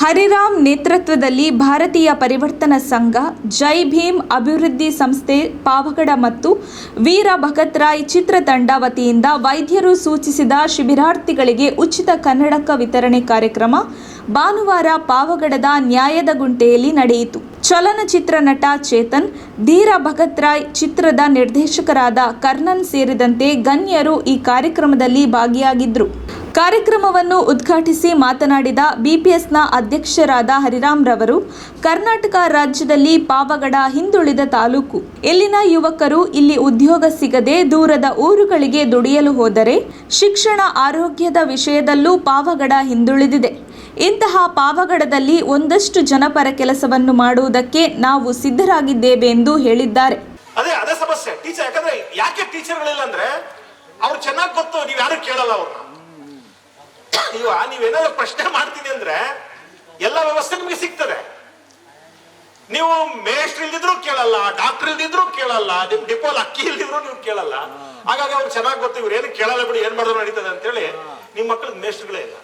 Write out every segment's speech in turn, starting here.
ಹರಿರಾಮ್ ನೇತೃತ್ವದಲ್ಲಿ ಭಾರತೀಯ ಪರಿವರ್ತನಾ ಸಂಘ, ಜೈ ಭೀಮ್ ಅಭಿವೃದ್ಧಿ ಸಂಸ್ಥೆ ಪಾವಗಡ ಮತ್ತು ವೀರ ಭಗತ್ ರಾಯ್ ಚಿತ್ರತಂಡ ವತಿಯಿಂದ ವೈದ್ಯರು ಸೂಚಿಸಿದ ಶಿಬಿರಾರ್ಥಿಗಳಿಗೆ ಉಚಿತ ಕನ್ನಡಕ ವಿತರಣೆ ಕಾರ್ಯಕ್ರಮ ಭಾನುವಾರ ಪಾವಗಡದ ನ್ಯಾಯದ ಗುಂಟೆಯಲ್ಲಿ ನಡೆಯಿತು. ಚಲನಚಿತ್ರ ನಟ ಚೇತನ್, ಧೀರ ಭಗತ್ ರಾಯ್ ಚಿತ್ರದ ನಿರ್ದೇಶಕರಾದ ಕರ್ನನ್ ಸೇರಿದಂತೆ ಗಣ್ಯರು ಈ ಕಾರ್ಯಕ್ರಮದಲ್ಲಿ ಭಾಗಿಯಾಗಿದ್ದರು ಕಾರ್ಯಕ್ರಮವನ್ನು ಉದ್ಘಾಟಿಸಿ ಮಾತನಾಡಿದ ಬಿಪಿಎಸ್ನ ಅಧ್ಯಕ್ಷರಾದ ಹರಿರಾಮ್ ರವರು, ಕರ್ನಾಟಕ ರಾಜ್ಯದಲ್ಲಿ ಪಾವಗಡ ಹಿಂದುಳಿದ ತಾಲೂಕು. ಇಲ್ಲಿನ ಯುವಕರು, ಇಲ್ಲಿ ಉದ್ಯೋಗ ಸಿಗದೆ ದೂರದ ಊರುಗಳಿಗೆ ದುಡಿಯಲು ಹೋದರೆ ಶಿಕ್ಷಣ ಆರೋಗ್ಯದ ವಿಷಯದಲ್ಲೂ ಪಾವಗಡ ಹಿಂದುಳಿದಿದೆ. ಇಂತಹ ಪಾವಗಡದಲ್ಲಿ ಒಂದಷ್ಟು ಜನಪರ ಕೆಲಸವನ್ನು ಮಾಡುವುದಕ್ಕೆ ನಾವು ಸಿದ್ಧರಾಗಿದ್ದೇವೆ ಎಂದು ಹೇಳಿದ್ದಾರೆ. ಅದೇ ಅದೇ ಸಮಸ್ಯೆ. ಟೀಚರ್ ಯಾಕೆ ಟೀಚರ್ಗಳಿಲ್ಲ ಅಂದ್ರೆ ಅವ್ರು ಚೆನ್ನಾಗಿ ಗೊತ್ತು, ನೀವು ಯಾರು ಕೇಳಲ್ಲ ಅವ್ರನ್ನ. ಇವ ನೀವೇನಾದ್ರು ಪ್ರಶ್ನೆ ಮಾಡ್ತೀನಿ ಅಂದ್ರೆ ಎಲ್ಲ ವ್ಯವಸ್ಥೆ ನಿಮಗೆ ಸಿಗ್ತದೆ. ನೀವು ಮೇಸ್ಟ್ರ್ ಇಲ್ದಿದ್ರು ಕೇಳಲ್ಲ, ಡಾಕ್ಟರ್ ಇಲ್ದಿದ್ರು ಕೇಳಲ್ಲ, ನಿಮ್ ಡಿಪೋಲ್ ಅಕ್ಕಿ ಇಲ್ದಿದ್ರು ನೀವು ಕೇಳಲ್ಲ. ಹಾಗಾಗಿ ಅವ್ರು ಚೆನ್ನಾಗಿ ಗೊತ್ತು, ಇವ್ರು ಏನು ಕೇಳಲ್ಲ ಬಿಡಿ, ಏನ್ ಮಾಡಿದ್ರು ನಡೀತದೆ ಅಂತೇಳಿ ನಿಮ್ ಮಕ್ಳ ಮೇಷ್ಟ್ರಗಳೇ ಇಲ್ಲ.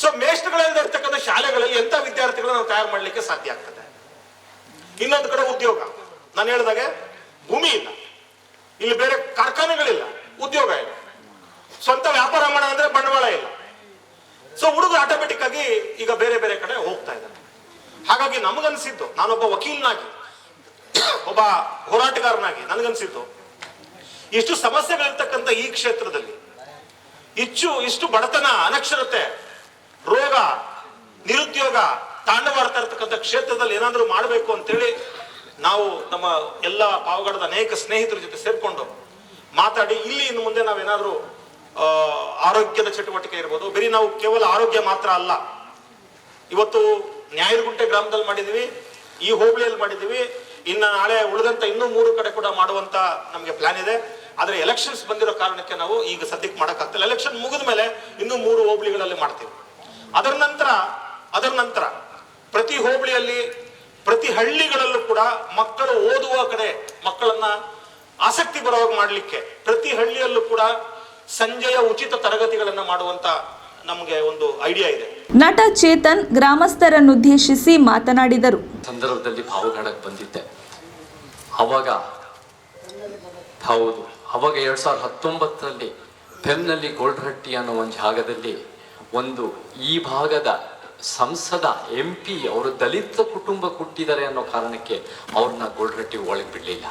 ಸೊ ಮೇಷ್ಟ್ರುಗಳಿಂದ ಇರ್ತಕ್ಕಂಥ ಶಾಲೆಗಳಲ್ಲಿ ಎಂತ ವಿದ್ಯಾರ್ಥಿಗಳನ್ನ ನಾವು ತಯಾರು ಮಾಡ್ಲಿಕ್ಕೆ ಸಾಧ್ಯ ಆಗ್ತದೆ? ಇನ್ನೊಂದು ಕಡೆ ಉದ್ಯೋಗ. ನಾನು ಹೇಳಿದಾಗೆ ಭೂಮಿ ಇಲ್ಲ. ಇಲ್ಲಿ ಬೇರೆ ಕಾರ್ಖಾನೆಗಳಿಲ್ಲ, ಉದ್ಯೋಗ ಇಲ್ಲ. ಸ್ವಂತ ವ್ಯಾಪಾರ ಮಾಡೋಣ ಅಂದ್ರೆ ಬಂಡವಾಳ ಇಲ್ಲ. ಸೊ ಹುಡುಗರು ಆಟೋಮೆಟಿಕ್ ಆಗಿ ಈಗ ಬೇರೆ ಬೇರೆ ಕಡೆ ಹೋಗ್ತಾ ಇದ್ದಾರೆ. ಹಾಗಾಗಿ ನಮಗನ್ಸಿದ್ದು, ನಾನೊಬ್ಬ ವಕೀಲನಾಗಿ, ಒಬ್ಬ ಹೋರಾಟಗಾರನಾಗಿ ನನಗನ್ಸಿದ್ದು, ಇಷ್ಟು ಸಮಸ್ಯೆಗಳಿರ್ತಕ್ಕಂಥ ಈ ಕ್ಷೇತ್ರದಲ್ಲಿ ಹೆಚ್ಚು ಇಷ್ಟು ಬಡತನ, ಅನಕ್ಷರತೆ, ರೋಗ, ನಿರುದ್ಯೋಗ ತಾಂಡವಾಡ್ತಾ ಇರ್ತಕ್ಕಂಥ ಕ್ಷೇತ್ರದಲ್ಲಿ ಏನಾದರೂ ಮಾಡಬೇಕು ಅಂತೇಳಿ ನಾವು ನಮ್ಮ ಎಲ್ಲ ಪಾವಗಡದ ಅನೇಕ ಸ್ನೇಹಿತರ ಜೊತೆ ಸೇರ್ಕೊಂಡು ಮಾತಾಡಿ, ಇಲ್ಲಿ ಇನ್ನು ಮುಂದೆ ನಾವೇನಾದ್ರೂ ಆರೋಗ್ಯದ ಚಟುವಟಿಕೆ ಇರ್ಬೋದು. ಬರೀ ನಾವು ಕೇವಲ ಆರೋಗ್ಯ ಮಾತ್ರ ಅಲ್ಲ. ಇವತ್ತು ನ್ಯಾಯಗುಂಟೆ ಗ್ರಾಮದಲ್ಲಿ ಮಾಡಿದೀವಿ, ಈ ಹೋಬಳಿಯಲ್ಲಿ ಮಾಡಿದೀವಿ. ಇನ್ನು ನಾಳೆ ಉಳಿದಂತ ಇನ್ನೂ ಮೂರು ಕಡೆ ಕೂಡ ಮಾಡುವಂತ ನಮಗೆ ಪ್ಲಾನ್ ಇದೆ. ಆದರೆ ಎಲೆಕ್ಷನ್ಸ್ ಬಂದಿರೋ ಕಾರಣಕ್ಕೆ ನಾವು ಈಗ ಸದ್ಯಕ್ಕೆ ಮಾಡೋಕ್ಕಾಗ್ತಿಲ್ಲ. ಎಲೆಕ್ಷನ್ ಮುಗಿದ ಮೇಲೆ ಇನ್ನೂ ಮೂರು ಹೋಬಳಿಗಳಲ್ಲಿ ಮಾಡ್ತೀವಿ. ಅದರ ನಂತರ ಅದರ ನಂತರ ಪ್ರತಿ ಹೋಬಳಿಯಲ್ಲಿ, ಪ್ರತಿ ಹಳ್ಳಿಗಳಲ್ಲೂ ಕೂಡ ಮಕ್ಕಳು ಓದುವ ಕಡೆ ಮಕ್ಕಳನ್ನ ಆಸಕ್ತಿ ಬರುವಾಗ ಮಾಡಲಿಕ್ಕೆ ಪ್ರತಿ ಹಳ್ಳಿಯಲ್ಲೂ ಕೂಡ ಸಂಜೆಯ ಉಚಿತ ತರಗತಿಗಳನ್ನು ಮಾಡುವಂತ ನಮಗೆ ಒಂದು ಐಡಿಯಾ ಇದೆ. ನಟ ಚೇತನ್ ಗ್ರಾಮಸ್ಥರನ್ನುದ್ದೇಶಿಸಿ ಮಾತನಾಡಿದರು. ಸಂದರ್ಭದಲ್ಲಿ ಭಾವಗಡಕ್ಕೆ ಬಂದಿದ್ದೆ. ಅವಾಗ ಹೌದು ಅವಾಗ ಎರಡ್ ಸಾವಿರದ ಹತ್ತೊಂಬತ್ತರಲ್ಲಿ ಪೆಮ್ನಲ್ಲಿ ಗೋಲ್ಡ್ಹಟ್ಟಿ ಅನ್ನೋ ಒಂದು ಜಾಗದಲ್ಲಿ ಒಂದು ಈ ಭಾಗದ ಸಂಸದ ಎಂ ಪಿ ಅವರು ದಲಿತ ಕುಟುಂಬ ಕೊಟ್ಟಿದ್ದಾರೆ ಅನ್ನೋ ಕಾರಣಕ್ಕೆ ಅವ್ರನ್ನ ಗೋಲ್ಡ್ಹಟ್ಟಿ ಒಳಗೆ ಬಿಡಲಿಲ್ಲ.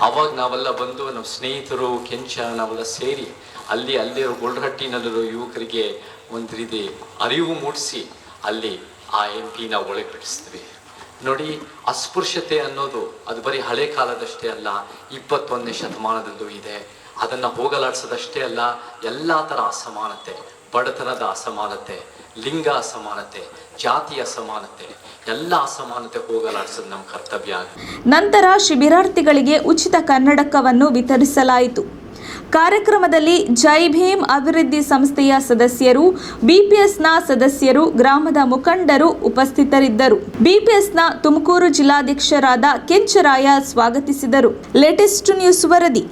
ಅವಾಗ ನಾವೆಲ್ಲ ಬಂದು ನಮ್ಮ ಸ್ನೇಹಿತರು, ಕೆಂಚ ನಾವೆಲ್ಲ ಸೇರಿ ಅಲ್ಲಿ ಅಲ್ಲಿರೋ ಗೋಲ್ಡ್ಹಟ್ಟಿನಲ್ಲಿರೋ ಯುವಕರಿಗೆ ಒಂದು ರೀತಿ ಅರಿವು ಮೂಡಿಸಿ ಅಲ್ಲಿ ಆ ಎಂ ಪಿನ ಒಳಗೆ ಬಿಡಿಸ್ತೀವಿ. ನೋಡಿ, ಅಸ್ಪೃಶ್ಯತೆ ಅನ್ನೋದು ಅದು ಬರೀ ಹಳೆ ಕಾಲದಷ್ಟೇ ಅಲ್ಲ, ಇಪ್ಪತ್ತೊಂದನೇ ಶತಮಾನದಲ್ಲೂ ಇದೆ. ಅದನ್ನ ಹೋಗಲಾಡಿಸೋದಷ್ಟೇ ಅಲ್ಲ, ಎಲ್ಲ ಥರ ಅಸಮಾನತೆ, ಬಡತನದ ಅಸಮಾನತೆ ಲಿಂಗ ಅಸಮಾನತೆ ಜಾತಿಯ ಅಸಮಾನತೆ, ಎಲ್ಲ ಅಸಮಾನತೆ ಹೋಗಲಾಡಿಸೋದು ನಮ್ಮ ಕರ್ತವ್ಯ ನಂತರ ಶಿಬಿರಾರ್ಥಿಗಳಿಗೆ ಉಚಿತ ಕನ್ನಡಕವನ್ನು ವಿತರಿಸಲಾಯಿತು. ಕಾರ್ಯಕ್ರಮದಲ್ಲಿ ಜೈ ಭೀಮ್ ಅಭಿವೃದ್ಧಿ ಸಂಸ್ಥೆಯ ಸದಸ್ಯರು, ಬಿಪಿಎಸ್ನ ಸದಸ್ಯರು, ಗ್ರಾಮದ ಮುಖಂಡರು ಉಪಸ್ಥಿತರಿದ್ದರು. ಬಿಪಿಎಸ್ನ ತುಮಕೂರು ಜಿಲ್ಲಾಧ್ಯಕ್ಷರಾದ ಕೆಂಚರಾಯ ಸ್ವಾಗತಿಸಿದರು. ಲೇಟೆಸ್ಟ್ ನ್ಯೂಸ್ ವರದಿ.